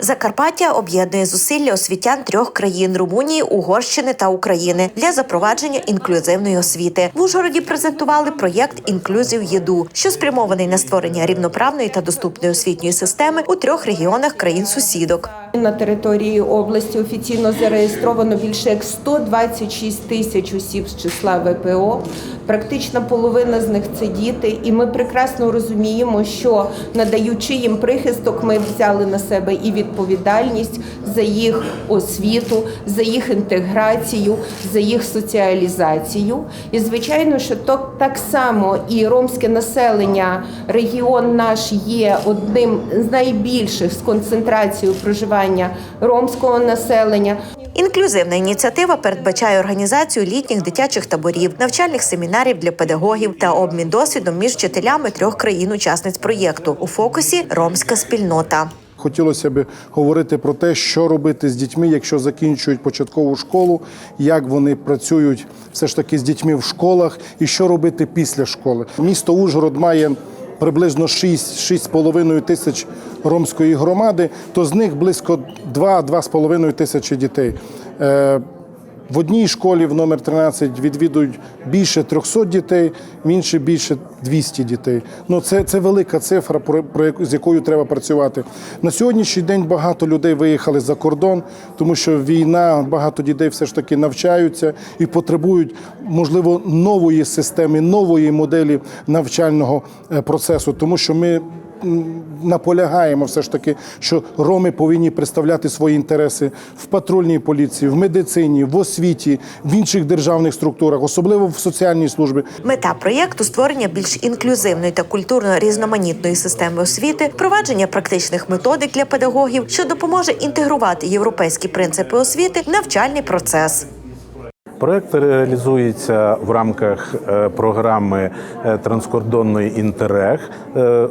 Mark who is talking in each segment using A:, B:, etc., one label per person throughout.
A: Закарпаття об'єднує зусилля освітян трьох країн Румунії, Угорщини та України для запровадження інклюзивної освіти. В Ужгороді презентували проєкт Інклюзів ЄДУ, що спрямований на створення рівноправної та доступної освітньої системи у трьох регіонах країн-сусідок.
B: На території області офіційно зареєстровано більше як 126 тисяч осіб з числа ВПО. Практично половина з них це діти, і ми прекрасно розуміємо, що надаючи їм прихисток, ми взяли на себе і відповідальність за їх освіту, за їх інтеграцію, за їх соціалізацію. І звичайно, що то так само і ромське населення, регіон наш є одним з найбільших з концентрацією проживання ромського населення.
A: Інклюзивна ініціатива передбачає організацію літніх дитячих таборів, навчальних семінарів для педагогів та обмін досвідом між вчителями трьох країн-учасниць проєкту. У фокусі ромська спільнота.
C: Хотілося б говорити про те, що робити з дітьми, якщо закінчують початкову школу, як вони працюють все ж таки з дітьми в школах, і що робити після школи. Місто Ужгород має приблизно 6-6,5 тисяч ромської громади, то з них близько 2-2,5 тисячі дітей. В одній школі в номер 13 відвідують більше 300 дітей, в іншій більше 200 дітей. Ну це, це велика цифра, про, про з якою треба працювати. На сьогоднішній день багато людей виїхали за кордон, тому що війна, багато дітей все ж таки навчаються і потребують, можливо, нової системи, нової моделі навчального е, процесу, тому що ми наполягаємо все ж таки, що роми повинні представляти свої інтереси в патрульній поліції, в медицині, в освіті, в інших державних структурах, особливо в соціальній службі.
A: Мета проєкту створення більш інклюзивної та культурно різноманітної системи освіти, впровадження практичних методик для педагогів, що допоможе інтегрувати європейські принципи освіти в навчальний процес.
D: Проект реалізується в рамках е, програми е, транскордонної інтерег е,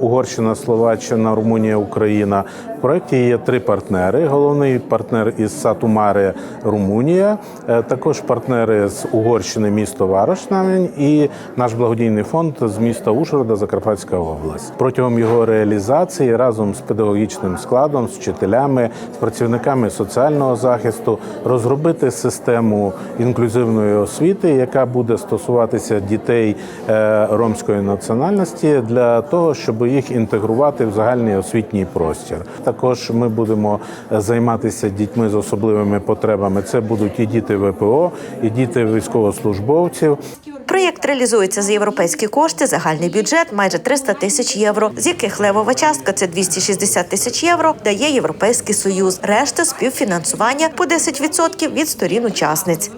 D: Угорщина, Словаччина, Румунія, Україна. В проєкті є три партнери. Головний партнер із Сатумари Румунія, також партнери з Угорщини, місто Варошнамень і наш благодійний фонд з міста Ужгорода, Закарпатська область. Протягом його реалізації разом з педагогічним складом, з вчителями, з працівниками соціального захисту розробити систему інклюзивної освіти, яка буде стосуватися дітей е, ромської національності для того, щоб їх інтегрувати в загальний освітній простір. Також ми будемо е, займатися дітьми з особливими потребами. Це будуть і діти ВПО, і діти військовослужбовців.
A: Проєкт реалізується за європейські кошти. Загальний бюджет майже 300 тисяч євро, з яких левова частка це 260 тисяч євро. Дає Європейський союз. Решта співфінансування по 10% від сторін учасниць.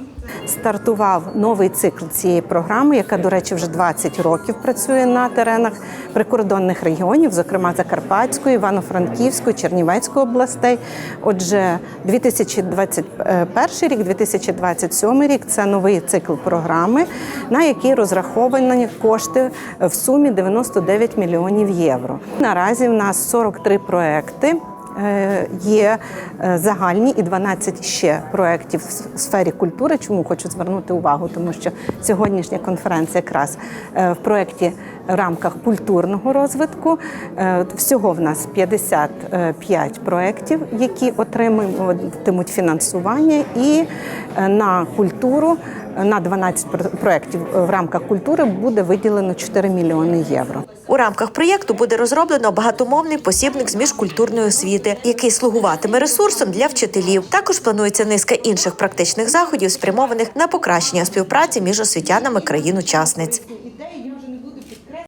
E: Стартував новий цикл цієї програми, яка, до речі, вже 20 років працює на теренах прикордонних регіонів, зокрема Закарпатської, Івано-Франківської, Чернівецької областей. Отже, 2021 рік, 2027 рік це новий цикл програми, на який розраховані кошти в сумі 99 мільйонів євро. Наразі в нас 43 проекти. Е, Є е, загальні і 12 ще проєктів в сфері культури. Чому хочу звернути увагу? Тому що сьогоднішня конференція якраз е, в проєкті в рамках культурного розвитку. Всього в нас 55 проєктів, які отримуватимуть фінансування, і на культуру на 12 про- проєктів в рамках культури буде виділено 4 мільйони євро.
A: У рамках проєкту буде розроблено багатомовний посібник з міжкультурної освіти, який слугуватиме ресурсом для вчителів. Також планується низка інших практичних заходів, спрямованих на покращення співпраці між освітянами країн-учасниць.